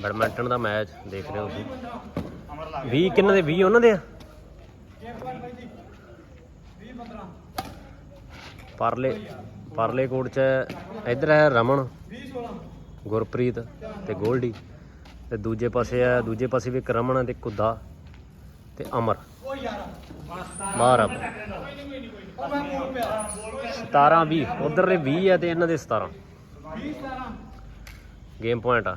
Badminton ਦਾ match ਦੇਖ ਰਹੇ ਹੋ ਤੁਸੀਂ। 20 ਕਿੰਨੇ ਦੇ? 20 ਉਹਨਾਂ ਦੇ ਆ? ਪਰਲੇ ਪਰਲੇ ਕੋਟ ਚ ਇੱਧਰ ਹੈ ਰਮਨ ਗੁਰਪ੍ਰੀਤ ਤੇ ਗੋਲਡੀ। ਤੇ ਦੂਜੇ ਪਾਸੇ ਆ ਦੂਜੇ ਪਾਸੇ ਵੀ ਇੱਕ ਰਮਨ ਤੇ ਕੁੱਦਾ ਤੇ ਅਮਰ। ਆ। 17 20 ਉਧਰ ਦੇ 20 ਆ ਤੇ ਇਹਨਾਂ ਦੇ 17 ਗੇਮ ਪੁਆਇੰਟ ਆ।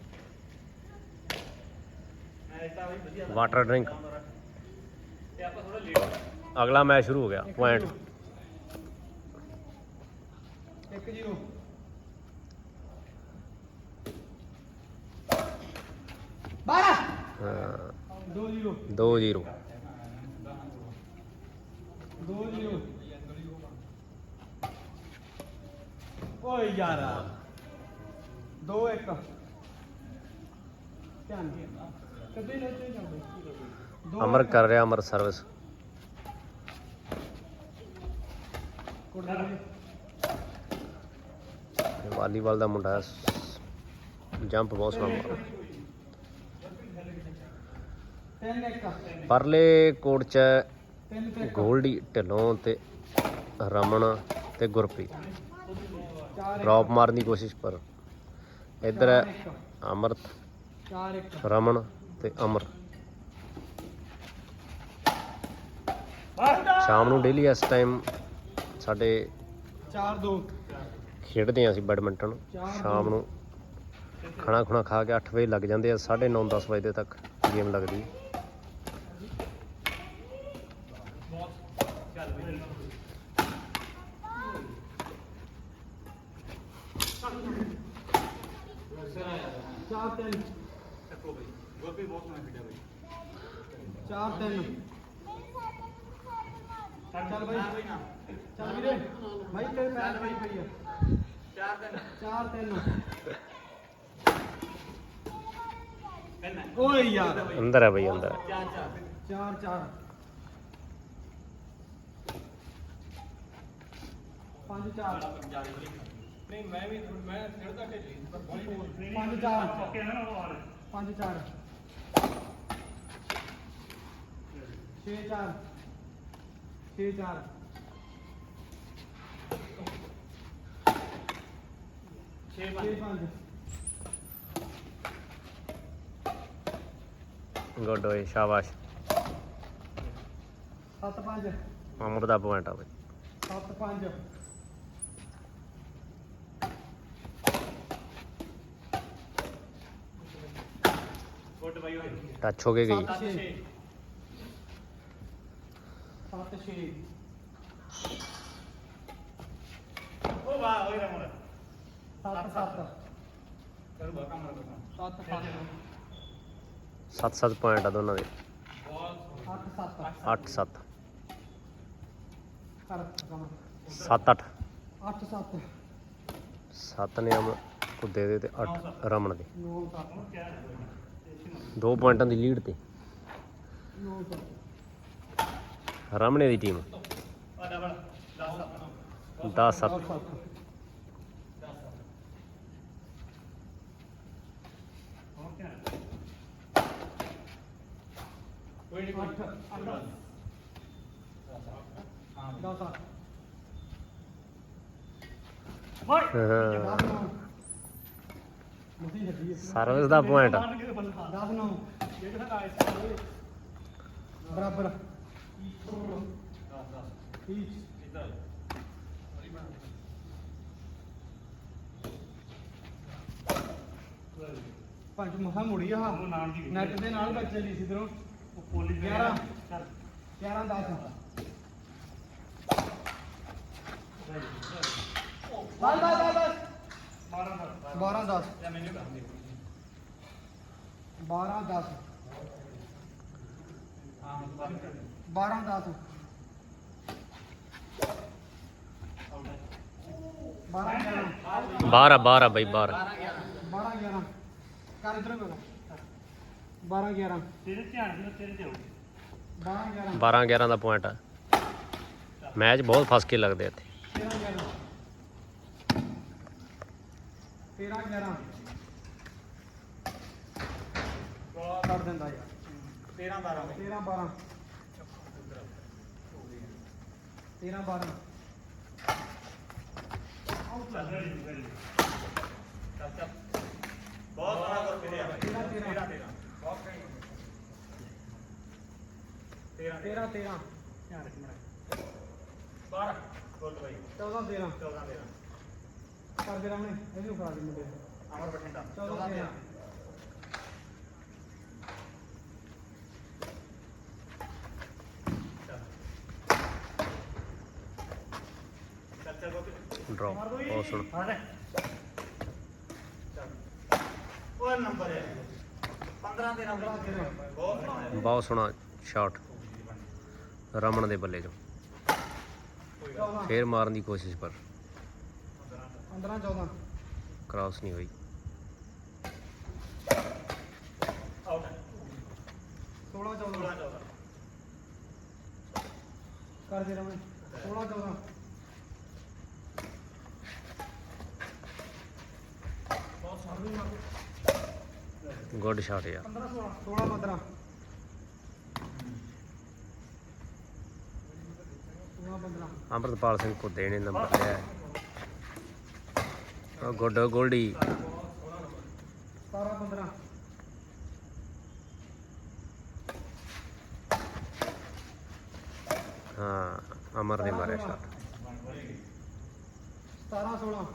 ਵਾਟਰ ਡਰਿੰਕ ਅਗਲਾ ਮੈਚ ਸ਼ੁਰੂ ਹੋ ਗਿਆ ਪੁਆਇੰਟ 1-0 12 2-0 2-0 2-0 ਓਏ ਯਾਰ 2-1 ਧਿਆਨ ਦੇ ਕਦੇ ਲੈ ਤੇ ਜਾਂਦੇ ਅਮਰ ਕਰ ਰਿਹਾ ਅਮਰ ਸਰਵਿਸ ਵਾਲੀਬਾਲ ਦਾ ਮੁੰਡਾ ਜੰਪ ਬਹੁਤ ਸੋਹਣਾ ਮਾਰਦਾ 3-1 ਪਰਲੇ ਕੋਟ ਚ 3-1 ਗੋਲਡੀ ਢਿੱਲੋਂ ਤੇ ਰਮਨ ਤੇ ਗੁਰਪ੍ਰੀਤ। 4-1 ਡ੍ਰੌਪ ਮਾਰਨ ਦੀ ਕੋਸ਼ਿਸ਼ ਪਰ ਇੱਧਰ ਅਮਰਤ 4-1 ਰਮਨ ਤੇ ਅਮਰ। ਸ਼ਾਮ ਨੂੰ ਡੇਲੀ ਇਸ ਟਾਈਮ ਸਾਡੇ 4-2 ਖੇਡਦੇ ਹਾਂ ਅਸੀਂ ਬੈਡਮਿੰਟਨ ਸ਼ਾਮ ਨੂੰ ਖਾਣਾ ਖੁਣਾ ਖਾ ਕੇ 8 ਵਜੇ ਲੱਗ ਜਾਂਦੇ ਆ 9:30 10 ਵਜੇ ਤੱਕ ਗੇਮ ਲੱਗਦੀ। ਚਾਰ ਤਿੰਨ। ਚਾਰ ਤਿੰਨ। ਚੱਲ ਬਾਈ। ਚੱਲ ਵੀਰੇ। ਬਾਈ ਤੇਰੇ ਪੈਰ ਬਾਈ। ਪਈ ਆ। ਚਾਰ ਤਿੰਨ। ਚਾਰ ਤਿੰਨ। ਓਏ ਯਾਰ। ਅੰਦਰ ਹੈ ਬਈ ਅੰਦਰ। ਚਾਰ ਚਾਰ। ਪੰਜ ਚਾਰ। ਨਹੀਂ ਮੈਂ ਵੀ ਮੈਂ ਖੇਡਦਾ ਢੇਲੀ ਪੰਜ ਚਾਰ। ਪੰਜ ਚਾਰ। ਛੇ ਚਾਰ। ਛੇ ਚਾਰ ਛੇ ਪੰਜ। ਗੁੱਡ ਓਏ ਸ਼ਾਬਾਸ਼। ਸੱਤ ਪੰਜ। ਅਮਰ ਦਾ ਪੁਆਇੰਟ ਆ ਬਈ। ਸੱਤ ਪੰਜ। ਟੱਚ ਹੋ ਕੇ ਗਈ। ਸੱਤ ਛੇ। ਸੱਤ ਸੱਤ। ਸੱਤ ਸੱਤ। 7-7 ਪੁਆਇੰਟ ਆ ਦੋਨਾਂ ਦੇ। ਅੱਠ ਸੱਤ। 8-7 ਕਰ ਕੰਮ। 7-8 ਅੱਠ। ਸੱਤ। 7 ਨੇ ਅਮਰ ਕੁੱਦੇ ਦੇ ਤੇ 8 ਰਮਨ ਦੇ। ਨੌ ਸੱਤ। ਦੋ ਪੁਆਇੰਟਾਂ ਦੀ ਲੀਡ ਤੇ। ਨੌ ਸੱਤ। ਰਮਨੇ ਦੀ ਟੀਮ। 10-7 ਦਸ ਸੱਤ। ਅੱਠ ਸਰਵਿਸ ਦਾ ਪੁਆਇੰਟ ਦਸ ਨੌ। ਬਰਾਬਰ। ਪੰਜ ਮਹਾ ਮੁੜੀ ਆ ਨੈਟ ਦੇ ਨਾਲ ਬੱਚ ਚੱਲੀ ਸੀ ਇਧਰੋਂ। 11 11 10 ਬਸ ਬਸ ਬਸ 12 10 12 10 12 10 12 11 ਬਾਹਰ ਆ ਬਾਹਰ ਆ ਬਈ ਬਾਹਰ 12 11 ਕਰ ਇਧਰ ਕੋਲ 12 11 ਤੇਰੇ ਧਿਆਨ ਦੇ ਤੇਰੇ ਤੇ 12 11 12 11 ਦਾ ਪੁਆਇੰਟ ਆ। ਮੈਚ ਬਹੁਤ ਫਸ ਕੇ ਲੱਗਦੇ ਇੱਥੇ। 13 11 13 11 ਕਰ ਦਿੰਦਾ ਯਾਰ। 13 12 13 12 13 12 ਬਹੁਤ ਸੋਹਣਾ ਕਰ ਫਿਰਿਆ 13 13 13 13 ਧਿਆਨ ਰੱਖ ਮੇਰਾ 12 ਬੋਲ ਭਾਈ 14 13 14 13 ਕਰ ਦੇ ਰਾਮਣੇ ਇਹਨੂੰ ਫੜਾ ਦੇ ਮੁੰਡੇ ਅਮਰ ਬਠਿੰਡਾ 14 13 ਚੱਲ ਡਰਾਪ ਬਹੁਤ ਸੁਣ। ਹਾਂ ਲੈ ਉਹ ਨੰਬਰ ਹੈ 15 13 ਬਹੁਤ ਸੋਹਣਾ ਹੈ। ਬਹੁਤ ਸੋਹਣਾ ਸ਼ਾਟ ਰਮਨ ਦੇ ਬੱਲੇ ਚੋਂ। 14 ਫੇਰ ਮਾਰਨ ਦੀ ਕੋਸ਼ਿਸ਼ ਪਰ 15 14 ਕ੍ਰਾਸ ਨਹੀਂ ਹੋਈ। ਆਊਟ ਹੈ 16 14 16 14 ਕਰ ਦੇ ਰਾਮਣੇ 16 14 ਗੁੱਡ ਸ਼ਾਟ ਯਾਰ 15 16 16 15 16 15 ਅੰਮ੍ਰਿਤਪਾਲ ਸਿੰਘ ਕੁੱਦੇ ਨੇ ਨੰਬਰ ਲਿਆ ਹੈ। ਉਹ ਗੁੱਡ ਗੋਲਡੀ 17 15 ਹਾਂ ਅਮਰ ਨੇ ਮਾਰਿਆ ਸ਼ਾਟ 17 16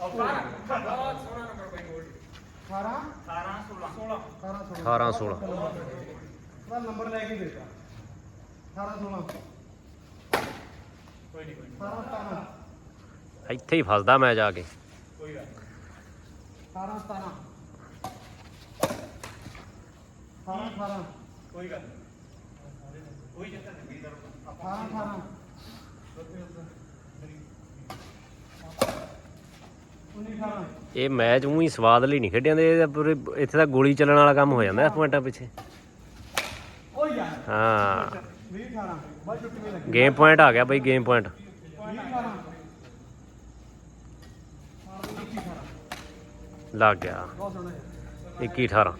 ਆਊਟ ਬਹੁਤ ਸੋਹਣਾ ਨੰਬਰ ਭਾਈ ਗੋਲਡੀ 18 18 16 16 18 18 16 16 ਉਹਦਾ ਨੰਬਰ ਲੈ ਕੇ ਦਿੱਤਾ 18 16 ਕੋਈ ਨਹੀਂ ਕੋਈ ਨਹੀਂ 18 17 ਇੱਥੇ ਹੀ ਫਸਦਾ ਮੈਂ ਜਾ ਕੇ। ਕੋਈ ਗੱਲ ਨਹੀਂ। 18 17 18 18 ਕੋਈ ਗੱਲ ਨਹੀਂ। ਕੋਈ ਚੱਕਰ ਨਹੀਂ ਵੀਰ ਦਾ 18 18 19 18 ਇਹ ਮੈਚ ਉਹੀ ਸਵਾਦ ਲਈ ਨਹੀਂ ਖੇਡਿਆ ਦੇ ਪੂਰੇ ਇੱਥੇ ਤਾਂ ਗੋਲੀ ਚੱਲਣ ਵਾਲਾ ਕੰਮ ਹੋ ਜਾਂਦਾ ਪੁਆਇੰਟਾਂ ਪਿੱਛੇ। ਯਾਰ ਹਾਂ। 20 18 ਬਸ ਛੁੱਟੀ ਵੀ ਲੱਗੀ। ਗੇਮ ਪੁਆਇੰਟ ਆ ਗਿਆ ਬਈ ਗੇਮ ਪੁਆਇੰਟ 20 18 ਲੱਗ ਗਿਆ। ਬਹੁਤ ਸੋਹਣਾ ਹੈ 21 18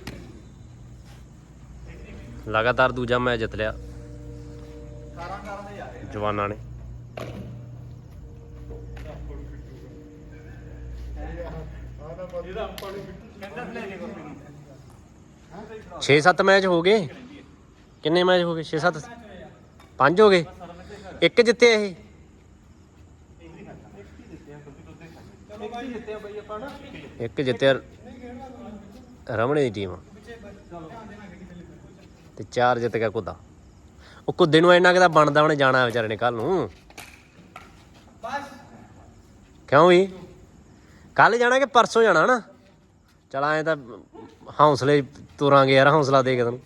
ਲਗਾਤਾਰ ਦੂਜਾ ਮੈਚ ਜਿੱਤ ਲਿਆ। 18 18 ਦੇ ਯਾਰ। ਜਵਾਨਾਂ ਨੇ। ਇਹਦਾ ਆਪਾਂ ਨੂੰ ਕਹਿੰਦਾ ਲੈ ਕੇ ਗੋਪੀ ਨੂੰ। 6-7 ਮੈਚ ਹੋ ਗਏ। ਕਿੰਨੇ ਮੈਚ ਹੋ ਗਏ? 6-7 5 ਹੋ ਗਏ? ਇੱਕ ਜਿੱਤੇ ਇਹ? ਇੱਕ ਜਿੱਤਿਆ ਰਮਣੇ ਦੀ ਟੀਮ। ਤੇ ਚਾਰ ਜਿੱਤ ਗਿਆ ਕੁੱਦਾ। ਉਹ ਕੁੱਦੇ ਨੂੰ ਇੰਨਾ ਕਿਦਾ ਬਣਦਾ ਉਹਨੇ ਜਾਣਾ ਵਿਚਾਰੇ ਨੇ ਕੱਲ ਨੂੰ। ਬਸ। ਕਿਉਂ ਵੀ? ਕੱਲ ਜਾਣਾ ਕਿ ਪਰਸੋਂ ਜਾਣਾ ਨਾ ਚਲ ਐ ਤਾਂ ਹੌਸਲੇ ਤੁਰਾਂਗੇ ਯਾਰ, ਹੌਸਲਾ ਦੇ ਕੇ ਤੈਨੂੰ।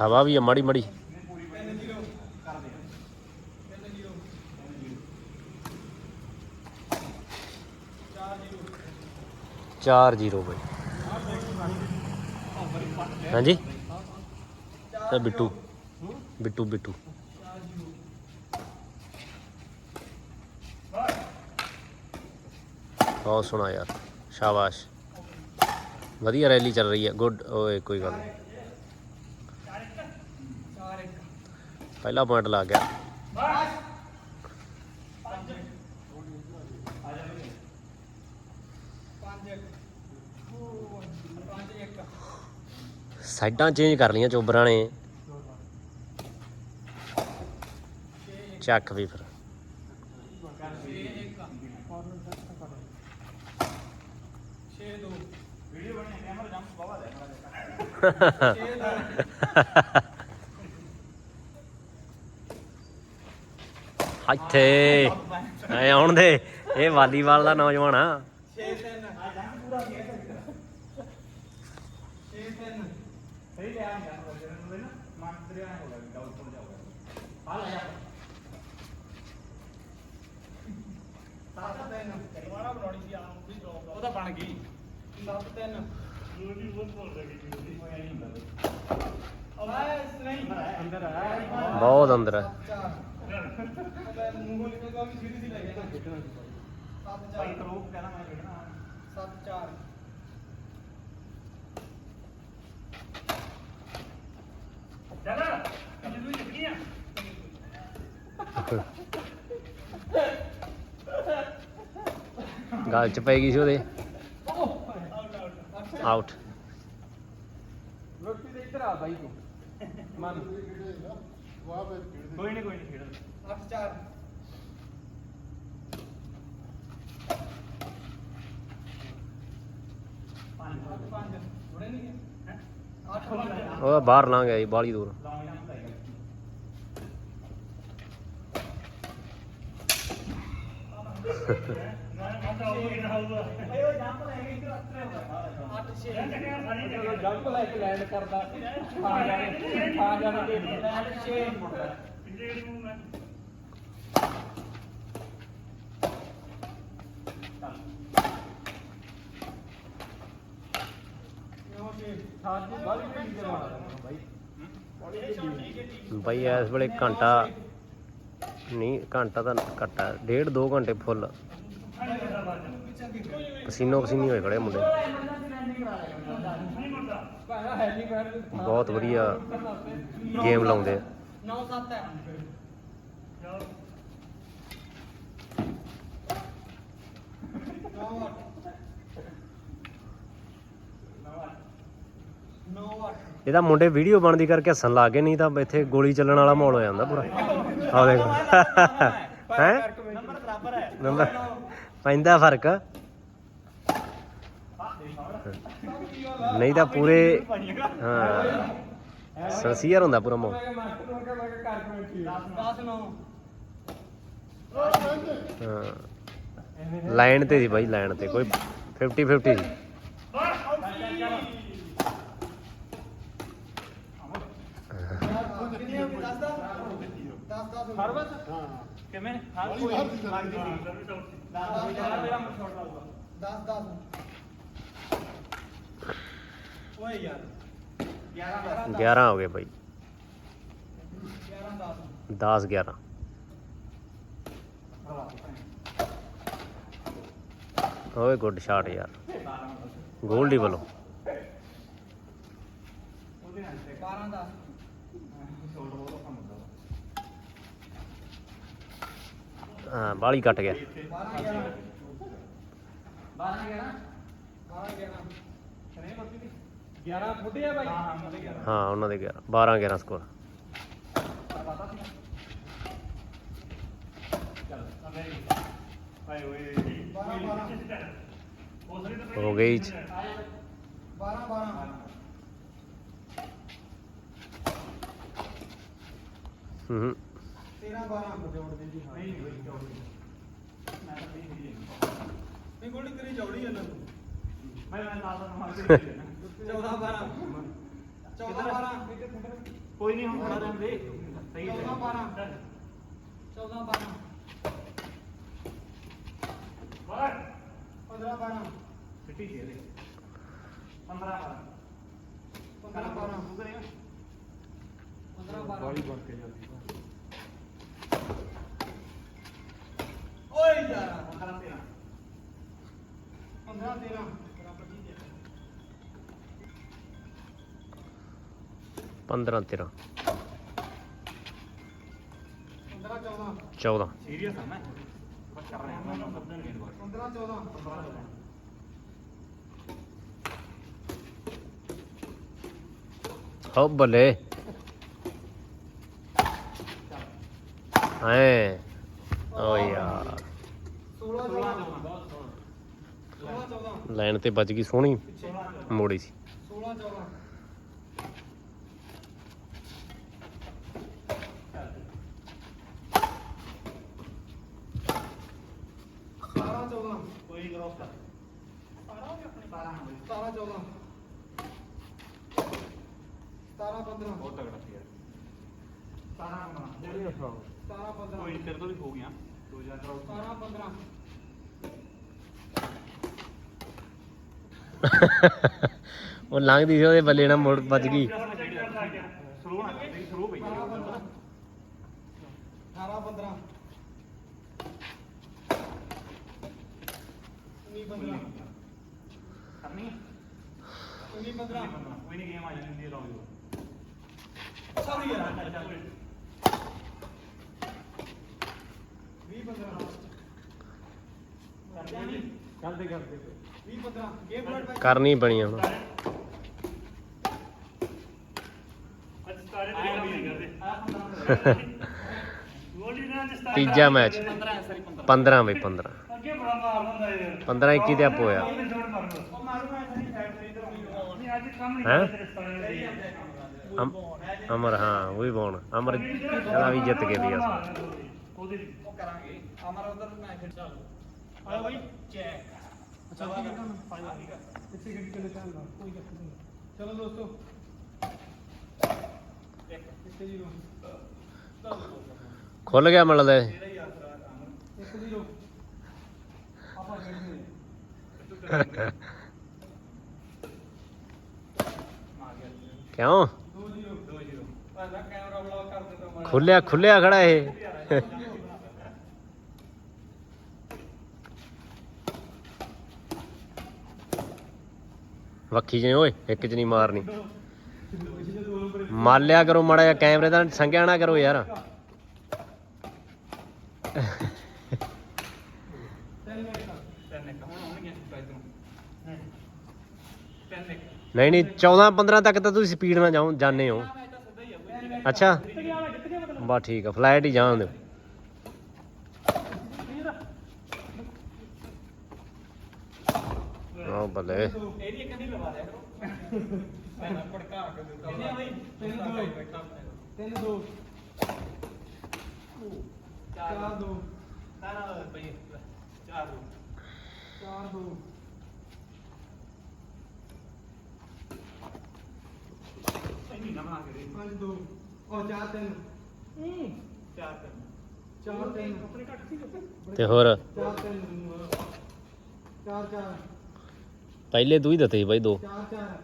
ਹਵਾ ਵੀ ਆ ਮਾੜੀ ਮਾੜੀ ਤਿੰਨ ਜ਼ੀਰੋ ਕਰ ਦੇ ਤਿੰਨ ਜ਼ੀਰੋ ਚਾਰ ਜ਼ੀਰੋ 4-0 ਬਈ ਹਾਂਜੀ ਤੇ ਬਿੱਟੂ ਬਿੱਟੂ ਬਿੱਟੂ ਬਹੁਤ ਸੋਹਣਾ ਯਾਰ ਸ਼ਾਬਾਸ਼ ਵਧੀਆ ਰੈਲੀ ਚੱਲ ਰਹੀ ਹੈ ਗੁੱਡ ਓਏ ਕੋਈ ਗੱਲ ਨਹੀਂ ਚਾਰ ਇੱਕ ਪਹਿਲਾ ਪੁਆਇੰਟ ਲੱਗ ਗਿਆ ਸਾਈਡਾਂ ਚੇਂਜ ਕਰ ਲਈਆਂ ਚੋਬਰਾਂ ਨੇ। ਚੱਕ ਵੀ ਫਿਰ। ਇੱਥੇ ਆਉਣ ਦੇ, ਇਹ ਵਾਲੀਵਾਲ ਦਾ ਨੌਜਵਾਨ ਆ। 3 ਦੁਬਾਰਾ ਬਣਾਉਣੀ ਸੀ ਆਮ ਪੂਰੀ ਜੌਬ ਉਹ ਤਾਂ ਬਣ ਗਈ 7 3 ਜੂਰੀ ਬਹੁਤ ਭੁੱਲ ਗਈ ਜੂਰੀ ਬਸ ਨਹੀਂ ਅੰਦਰ ਆ। ਬਹੁਤ ਅੰਦਰ ਹੈ ਮੈਂ ਮੂੰਹ ਲਿਖੇ ਤਾਂ ਵੀ ਸੀਰੀ ਸੀ ਲੈ ਗਿਆ ਨਾ ਖੇਡਣਾ 7 4 ਕਰੋ ਕਹਿਣਾ ਮੈਂ ਖੇਡਣਾ। 7 4 ਦਾਦਾ ਜੂਰੀ ਲੱਗੀ ਆ। ਗੱਲ ਚ ਪੈ ਗਈ ਸੀ ਉਹਦੇ। ਆਊਟ ਰੋਟੀ ਦੇ ਇੱਧਰ ਆ ਬਾਈ ਤੂੰ। ਮਨ। ਕੋਈ ਨਹੀਂ ਕੋਈ ਨਹੀਂ ਖੇਡ 8 4 5 5 ਥੋੜੇ ਨਹੀਂ ਹੈ 8 5 ਉਹ ਬਾਹਰ ਲੰਘ ਗਿਆ ਜੀ ਬਾਲੀ ਦੂਰ ਲਾਉਂ ਜਾਂਦਾ ਹੈ ਮੈਂ ਮੈਂ ਤਾਂ ਉਹ ਇਹਨਾਂ ਹੋਊਗਾ ਓਏ ਉਹ ਜੰਪ ਲੈ ਕੇ ਇੱਧਰ ਅੱਤਰੇ ਹੋਗਾ 8 6 ਇਹ ਕਿਹੜਾ ਸਾਰੀ ਜਦੋਂ ਜੰਪ ਲੈ ਕੇ ਲੈਂਡ ਕਰਦਾ। ਆ ਜਾਣੇ ਆ ਜਾਣੇ ਤੇ ਲੈਂਡ 6 ਮੁੜਦਾ। ਪਿੰਜੇ ਇਸ ਵੇਲੇ ਘੰਟਾ ਨਹੀਂ, ਘੰਟਾ ਤਾਂ ਘੱਟ ਡੇਢ ਦੋ ਘੰਟੇ ਫੁੱਲ। ਪਸੀਨੋ ਪਸੀਨੀ ਹੋਏ ਖੜੇ ਮੁੰਡੇ। ਬਹੁਤ ਵਧੀਆ ਗੇਮ ਲਾਉਂਦੇ ਆ। 9 7 ਹੈ ਨੌ ਅੱਠ ਨੌ ਅੱਠ ਇਹਦਾ ਮੁੰਡੇ ਵੀਡੀਓ ਬਣਦੀ ਕਰਕੇ ਹੱਸਣ ਲੱਗ ਗਏ ਨਹੀਂ ਤਾਂ ਇੱਥੇ ਗੋਲੀ ਚੱਲਣ ਵਾਲਾ ਮਾਹੌਲ ਹੋ ਜਾਂਦਾ ਪੂਰਾ। ਆ ਦੇਖ। ਹੈ? ਨੰਬਰ ਬਰਾਬਰ ਹੈ। ਨੰਬਰ ਪੈਂਦਾ ਫ਼ਰਕ। ਨਹੀਂ ਤਾਂ ਪੂਰੇ ਹਾਂ। ਸਸੀਅਰ ਹੁੰਦਾ ਪੂਰਾ ਮਾਹੌਲ। 10 9 ਹਾਂ। ਲਾਈਨ ਤੇ ਸੀ ਬਾਈ ਲਾਈਨ ਤੇ। ਕੋਈ 50 50 ਸੀ। ਕਿੰਨੀ ਹੋ ਗਈ 10 ਦਾ 10 10 ਹਰਬਤ ਹਾਂ ਕਿਵੇਂ? ਹਾਂ ਕੋਈ। ਲੱਗਦੀ ਸੀ 10 ਮੇਰਾ ਮਨ ਛੋੜ ਲਾਊਗਾ 10 10 ਓਏ ਯਾਰ 11 11 ਹੋ ਗਏ ਬਾਈ 11 10 10 11 ਓਏ ਗੁੱਡ ਸ਼ਾਟ ਯਾਰ ਗੋਲਡੀ ਵੱਲੋਂ 12 10 ਹਾਂ ਬਾਲੀ ਕੱਟ ਗਿਆ 12 11 12 11 12 11 ਕਰੇ ਬੱਤੀ ਦੀ 11 ਫੁੱਟੇ ਆ ਬਾਈ ਹਾਂ ਹਾਂ ਮਤੇ 11 ਹਾਂ ਉਹਨਾਂ ਦੇ 11 12 11 ਸਕੋਰ ਹਾਏ ਓਏ 12 12 ਹੋ ਗਈ ਚ 12 12 ਹੂੰ ਹੂੰ 13 12 ਜੋੜ ਦੇ ਜੀ ਹਾਂ ਨਹੀਂ ਨਹੀਂ ਜੋੜ ਦੇ ਮੈਂ ਤਾਂ ਨਹੀਂ ਨਹੀਂ ਨਹੀਂ ਗੋਲੀ ਤੇਰੀ ਚੌੜੀ ਹੈ ਨਾ। ਮੈਂ ਮੈਂ ਨਾਲ ਦਾ ਮਾਰ ਕੇ 14 12 14 12 ਕੋਈ ਨਹੀਂ ਹੁਣ ਖੜਾ ਰਹਿੰਦੇ ਸਹੀ 14 12 14 12 ਬਾਹਰ। 15 12 ਸਿੱਟੀ ਸੀ ਇਹਦੇ 15 15 12 15 12 ਬੜੀ ਬਣ ਕੇ ਜਾਂਦੀ ਓਏ ਯਾਰ। 15 13 15 13 ਬਰਾਬਰ ਜੀ ਦੇ 15 13 15 14 14 ਸੀਰੀਅਸ ਆ ਮੈਂ? ਬਸ ਕਰ ਰਿਹਾ ਮੈਂ 15 14 ਹੋ ਬੱਲੇ। ਐ। ਓ ਯਾਰ। 16 14 16 14 ਲਾਈਨ ਤੇ ਵੱਜ ਗਈ ਸੋਹਣੀ। ਮੋੜੀ ਸੀ। 16 14 ਕ੍ਰੋਸ ਕਰ। ਸਾਰਾ ਹੋ ਗਿਆ ਆਪਣੇ 17 14 17 15 ਬਹੁਤ ਤਗੜਾ ਸੀ ਯਾਰ 17 15 17 15 ਕੋਈ ਤੇਰੇ ਤੋਂ ਵੀ ਹੋ ਗਿਆ 2000 ਕਰੋ 17 15 ਉਹ ਲੰਘਦੀ ਸੀ ਉਹਦੇ ਬੱਲੇ ਨਾਲ ਮੁੜ ਵੱਜ ਗਈ। ਸ਼ੁਰੂ ਨਾ ਕਰ ਸ਼ੁਰੂ ਪਈ 17 15 18 15 19 15 ਕਰਨੀ ਹੈ 19 15 ਕੋਈ ਨਹੀਂ ਗੇਮ ਆ ਜਾਂਦੀ ਹੈ ਲਾਓ ਸੌਰੀ ਯਾਰ। 20 15 ਕਰਦੇ ਕਰਦੇ 20 15 ਗੇਮ ਬਲੱਡ ਪੈਕ ਕਰਨੀ ਬਣੀ ਹੁਣ। ਅੱਜ ਨਹੀਂ ਕਰਦੇ। ਨਾਲ ਤੀਜਾ ਮੈਚ 15 ਸਰੀ 15 15 ਬਈ 15 ਅੱਗੇ ਬੜਾ ਮਾਰ ਦਿੰਦਾ ਯਾਰ 15 21 ਤੇ ਆਪ ਹੋਇਆ। ਉਹਨੇ ਜੋੜ ਮਾਰ ਲਓ ਉਹ ਮਾਰੂ ਮੈਂ ਨਹੀਂ ਸਾਈਡ ਤੇ ਇਧਰ ਨਹੀਂ ਅੱਜ ਕੰਮ ਨਹੀਂ ਹੈਂ? ਕਰਦੇ ਅਮ- ਅਮਰ ਹਾਂ ਉਹ ਵੀ ਬੌਣ। ਅਮਰ ਇਹਦਾ ਵੀ ਜਿੱਤ ਕੇ ਵੀ ਆ। ਉਹਦੇ ਉਹ ਕਰਾਂਗੇ। ਅਮਰ ਉਧਰ ਮੈਂ ਖੇਡ ਚੱਲ। ਆਇਆ ਬਾਈ ਚੈੱਕ ਅੱਛਾ ਕੀ ਕਰਨਾ ਫਾਈਨਲ ਇੱਥੇ ਗੱਡੀ ਚੱਲੇ ਚੱਲਦਾ ਕੋਈ ਚੱਕਰ ਨਹੀਂ ਚਲੋ ਦੋਸਤੋ। ਇੱਕ। ਇੱਥੇ ਜੀ ਖੁੱਲ ਗਿਆ ਮਿਲਦਾ ਤੇਰਾ ਹੀ ਆਸਰਾ ਅਮਰ। ਇੱਕ ਜੀ ਆਪਾਂ ਖੇਡਦੇ ਮਾਰ ਗਿਆ ਕਿਉਂ? ਖੁੱਲਿਆ ਖੁੱਲਿਆ ਖੜਾ ਇਹ। ਵੱਖੀ ਜੇ ਓਏ, ਇੱਕ ਚ ਨਹੀਂ ਮਾਰਨੀ। ਮਾਰ ਲਿਆ ਕਰੋ ਮਾੜਾ ਜਿਹਾ ਕੈਮਰੇ ਦਾ ਸੰਗਿਆ ਨਾ ਕਰੋ ਯਾਰ ਤਿੰਨ ਇੱਕ ਹੁਣ ਆਉਣਗੇ ਸਟਾਈਲ ਤੋਂ ਤਿੰਨ ਇੱਕ ਨਹੀਂ ਨਹੀਂ 14 15 ਤੱਕ ਤਾਂ ਤੁਸੀਂ ਸਪੀਡ ਨਾਲ ਜਾਓ ਜਾਣੇ ਹੋ। ਅੱਛਾ। ਜਿੱਤ ਠੀਕ ਆ ਫਲਾਈਟ ਹੀ ਜਾਣ ਦਿਓ। ਆਹ ਬੱਲੇ। ਇਹਦੀ ਇੱਕ ਨਹੀਂ ਲਵਾ ਦਿਆ ਕਰੋ ਮੈਂ ਪੜਕਾ ਕੇ ਦਿੱਤਾ ਕਿੰਨੇ ਬਈ ਤਿੰਨ ਦੋ ਤਿੰਨ ਦੋ ਚਾਰ ਦੋ। ਨਾ ਨਾ ਬਈ ਚਾਰ ਦੋ। ਚਾਰ ਦੋ ਇੰਨੀ ਨਾ ਬਣਾ ਕੇ ਦੇ। ਪੰਜ ਦੋ। ਉਹ ਚਾਰ ਤਿੰਨ। ਹੂੰ। ਚਾਰ ਤਿੰਨ। ਚਾਰ ਤਿੰਨ। ਆਪਣੇ ਘੱਟ ਸੀ ਤੇ ਹੋਰ? ਚਾਰ ਤਿੰਨ। ਚਾਰ ਚਾਰ। ਪਹਿਲੇ ਤੂੰ ਹੀ ਦਿੱਤੇ ਸੀ ਬਾਈ ਦੋ। ਚਾਰ ਚਾਰ।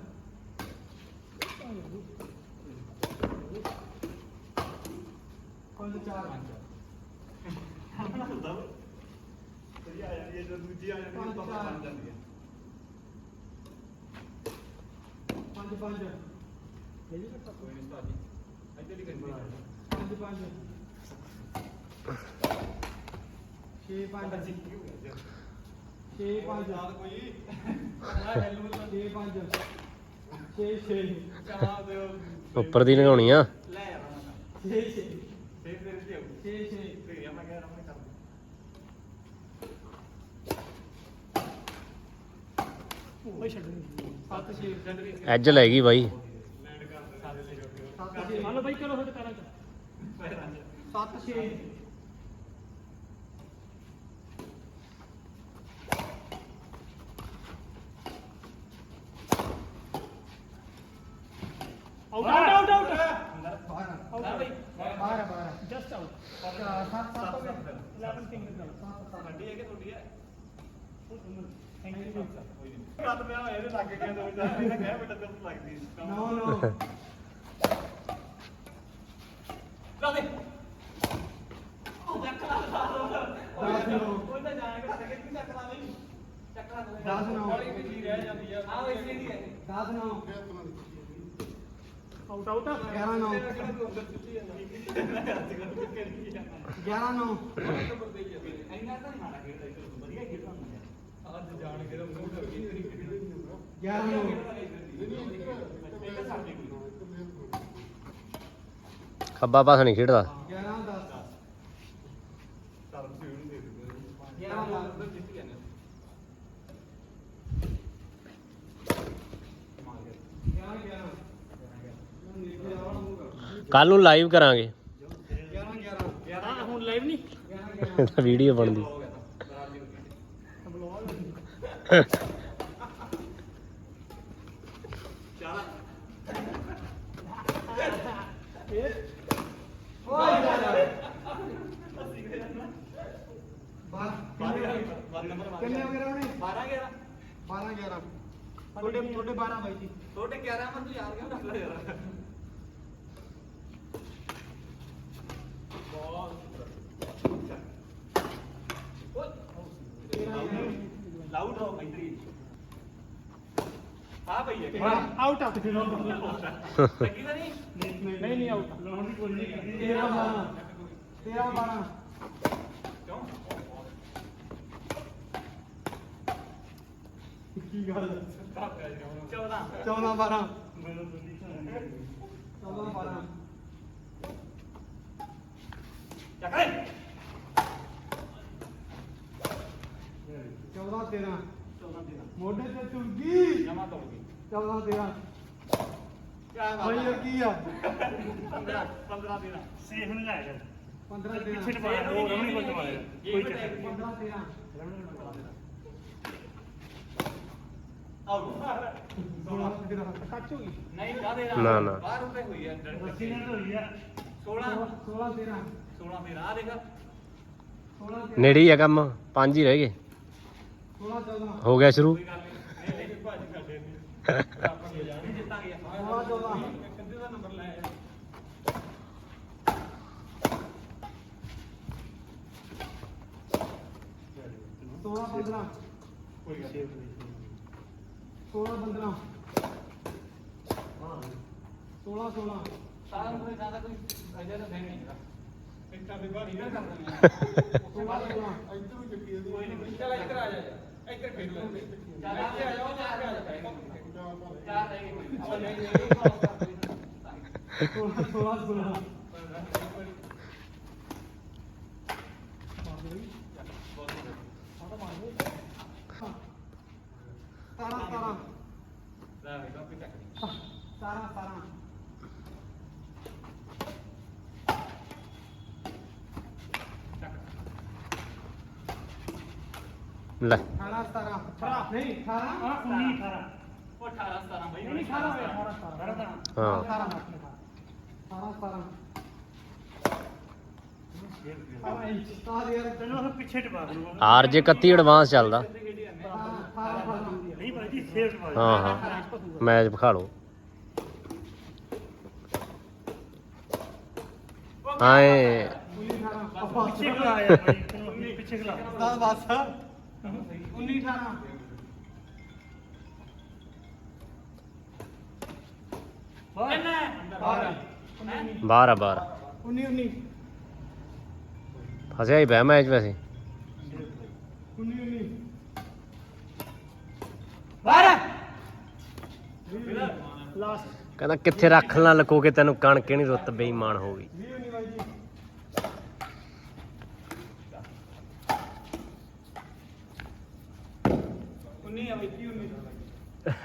ਪੰਜ ਚਾਰ। ਆਪਣਾ ਪਹਿਲੀ ਆ ਜਾਂਦੀ ਹੈ ਜਦੋਂ ਦੂਜੀ ਆ ਜਾਂਦੀ ਹੈ ਉਦੋਂ ਤਾਂ ਬਣ ਜਾਂਦੀ ਹੈ। ਪੰਜ ਪੰਜ। ਇਹ ਵੀ ਕੱਟ ਕੋਈ ਨਹੀਂ ਸਤਾਜੀ ਇੱਧਰ ਹੀ ਕਰਨੀ ਹੈ। ਪੰਜ ਪੰਜ। 6 ਪੰਜ। ਜੀ ਕੀ ਹੋ ਗਿਆ 6 ਪੰਜ। ਯਾਦ ਕੋਈ? ਆ ਹੈਲਮਟ 6 ਪੰਜ। 6 6 ਚਾਹ ਦੇ ਉੱਪਰ ਦੀ ਲਗਾਉਣੀ ਆ। ਲੈ ਆ 6 6 6 6 6 ਉਹ ਛੱਡਣੀ ਸੱਤ ਛੇ ਛੱਡਣੀ ਐਜ ਲੈ ਗਈ ਬਾਈ। ਸੱਤ ਛੇ ਮੰਨ ਲਓ ਬਾਈ ਚਲੋ ਤੁਹਾਡੇ ਪੈਰਾਂ 'ਚ। ਸੱਤ ਛੇ ਆਊਟ ਆਊਟ ਆਊਟ ਬਾਹਰ ਬਈ ਬਾਹਰ ਬਾਹਰ ਜਸਟ ਆਊਟ ਸੱਤ ਸੱਤ ਹੋ ਗਏ 11 ਕਿੰਗ ਨਾਲ ਸਾਡੀ ਹੈ ਕਿ ਤੁਹਾਡੀ ਹੈ ਥੈਂਕ ਯੂ ਕੱਟ ਪਿਆ ਹੋਇਆ ਇਹਦੇ ਲੱਗ ਗਿਆ ਦੋ ਚਾਰ ਇਹਨੇ ਕਹਿ ਬੇਟਾ ਤੈਨੂੰ ਲੱਗਦੀ ਨੋ ਨੋ ਲਾ ਦੇ ਉਹ ਚੱਕਰਾ ਲਾ ਦੋ ਉਹ ਤਾਂ ਜਾਏਗਾ ਕਿ ਕਿ ਚੱਕਰਾ ਨਹੀਂ ਚੱਕਰਾ ਦੇ 10 9 ਵਾਲੀ ਵੀ ਰਹਿ ਜਾਂਦੀ ਆ ਆਹ ਇਸੇ ਦੀ ਹੈ। 10 9 ਆਊਟ ਆਊਟ 11 9 11 9 ਇੰਨਾ ਤਾਂ ਨਹੀਂ ਮਾੜਾ ਖੇਡਦਾ ਵਧੀਆ ਖੇਡਦਾ ਹੁੰਦਾ। ਅੱਜ ਜਾਣ ਕੇ ਤਾਂ ਮੂੰਹ ਕਰ ਗਈ ਤੇਰੀ 11 9 ਇੱਕ ਸਾਡੇ ਕੋਲ ਖੱਬਾ ਪਾਸਾ ਨਹੀਂ ਖੇਡਦਾ। 11 10 ਸਰਵ ਸੀ ਉਹਨੂੰ ਦੇ ਦਿੰਦੇ 11 10 ਜਿੱਤ ਗਿਆ ਨਾ ਮਾਰ ਗਿਆ 11 11 ਨੀਚੇ ਆਉਣ ਮੂੰਹ ਕਰ ਕੱਲ ਨੂੰ ਲਾਈਵ ਕਰਾਂਗੇ। 11 11 11 ਹੁਣ ਲਾਈਵ ਨਹੀਂ। 11 11 ਵੀਡੀਓ ਬਣਦੀ ਹੋ ਗਿਆ ਤਾਂ ਬਰਾਬਰ ਦੀ ਬਲੌਗ ਓਏ ਯਾਰ ਬਾਰ ਕਿੰਨੇ ਹੋ ਗਏ ਰਾਉਣੇ 12 11 12 11 ਤੁਹਾਡੇ ਤੁਹਾਡੇ 12 ਬਾਈ ਜੀ। ਛੋਟੇ 11 ਮੈਂ ਤੂੰ ਯਾਦ ਕਿਉਂ ਰੱਖ ਲਿਆ ਯਾਰ ਲਾਊਡ ਹੋ ਮੈਂਟਰੀ ਆ ਭਈ ਹੈ ਆਊਟ ਆਊਟ ਫਿਰ ਲੱਗੀ ਤਾਂ ਨਹੀਂ? ਨਹੀਂ ਨਹੀਂ ਆਊਟ ਲਾਉਣ ਦੀ ਕੋਈ ਨਹੀਂ 13 12 13 12 ਕਿਉਂ ਕੀ ਗੱਲ 14 14 12 14 12 ਚੱਕ ਲੈ 14 13 14 13 ਮੋਢੇ ਤੇ ਤੁਰ। ਗਈ ਜਮਾ ਤੋੜ ਗਈ 14 13 ਕਿਆ ਬਾਈ ਇਹ ਕੀ ਆ 15 15 13 ਸੇਫ ਨਹੀਂ। ਕਰ 15 13 ਪਿੱਛੇ ਕੋਲ ਟਪਾਇਆ ਕੋਈ ਚੱਕਰ ਨਹੀਂ 15 13 ਆਉ 16 13 ਕੱਚ ਹੋ ਗਈ ਨਹੀਂ ਕਾਦੇ ਨਾ, ਨਾ। 12 ਰੁਪਏ ਹੋਈ ਹੈ ਰੱਸੀ ਨਾਲ ਧੋਈ ਆ 16 16 13 16 13 ਆ ਦੇਖ 16 13 ਨੇੜੇ ਹੀ ਆ ਕੰਮ ਪੰਜ ਹੀ ਰਹਿ ਗਏ। 16 14 ਹੋ ਗਿਆ ਸ਼ੁਰੂ। ਕੋਈ ਗੱਲ 16 15 16 16 ਸਾਰਾ ਨੂੰ ਜ਼ਿਆਦਾ ਕੋਈ ਅਜੇ ਤਾਂ ਨਹੀਂ ਹੈਗਾ ਇੱਟਾ ਵੀ ਬਾਹਰ ਹੀ ਨਾ ਕਰ ਦਿੰਦੇ। 16 16 ਕੋਈ ਨਹੀਂ ਚੱਲ ਇੱਧਰ ਆ ਜਾ ਇੱਧਰ ਫੇਰ ਲੈ ਚੱਲ ਇੱਥੇ ਆ ਜਾਓ ਚਾਰ ਆ ਜਾ ਚਾਰ ਗਏ ਕੋਈ ਨਹੀਂ। ਨਹੀਂ ਨਹੀਂ 16 16 16 17 17 ਲੈ ਵੇ ਕਾਪੀ ਚੱਕ 17 17 ਲੈ। 18 17 18 ਨਹੀਂ। 18 ਆ 19 18 ਉਹ 18 17 ਬਈ ਨਹੀਂ 18 ਹੋਇਆ 18 17 18 ਹਾਂ। 18 18 17 18 ਇੰਚ ਤਾਂ ਯਾਰ ਤੈਨੂੰ ਉਹ ਪਿੱਛੇ ਟਪਾ ਦੂੰਗਾ ਆਰ ਜੇ 31 ਐਡਵਾਂਸ ਚੱਲਦਾ 18 18 ਹਾਂ ਹਾਂ। ਮੈਚ ਵਿਖਾ ਲਓ। ਆਏ। 19 18 ਪਿੱਛੇ ਖਲਾ ਯਾਰ ਪਿੱਛੇ ਖਲਾ ਬਸ 19 18 ਬਾਹਰ 12 12 19 19 ਫਸਿਆ ਹੀ ਪਿਆ ਮੈਚ ਵੈਸੇ 19 19 ਲਾਸਟ ਕਹਿੰਦਾ ਕਿੱਥੇ ਰੱਖ ਲਾਂ ਲਕੋ ਕੇ ਤੈਨੂੰ ਕਣਕ ਨਹੀਂ ਰੁੱਤ, ਬੇਈਮਾਨ ਹੋ ਗਈ।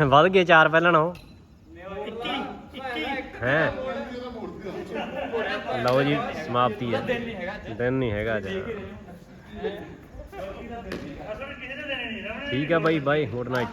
ਵੱਧ ਗਏ ਚਾਰ ਪਹਿਲਾਂ ਨਾਲੋਂ 21 21 ਹੈ? ਲਓ ਜੀ, ਸਮਾਪਤੀ ਹੈ। ਦਿਨ ਨਹੀਂ ਹੈਗਾ ਅੱਜ। ਠੀਕ ਹੈ ਬਾਈ ਬਾਈ ਗੁੱਡ ਨਾਈਟ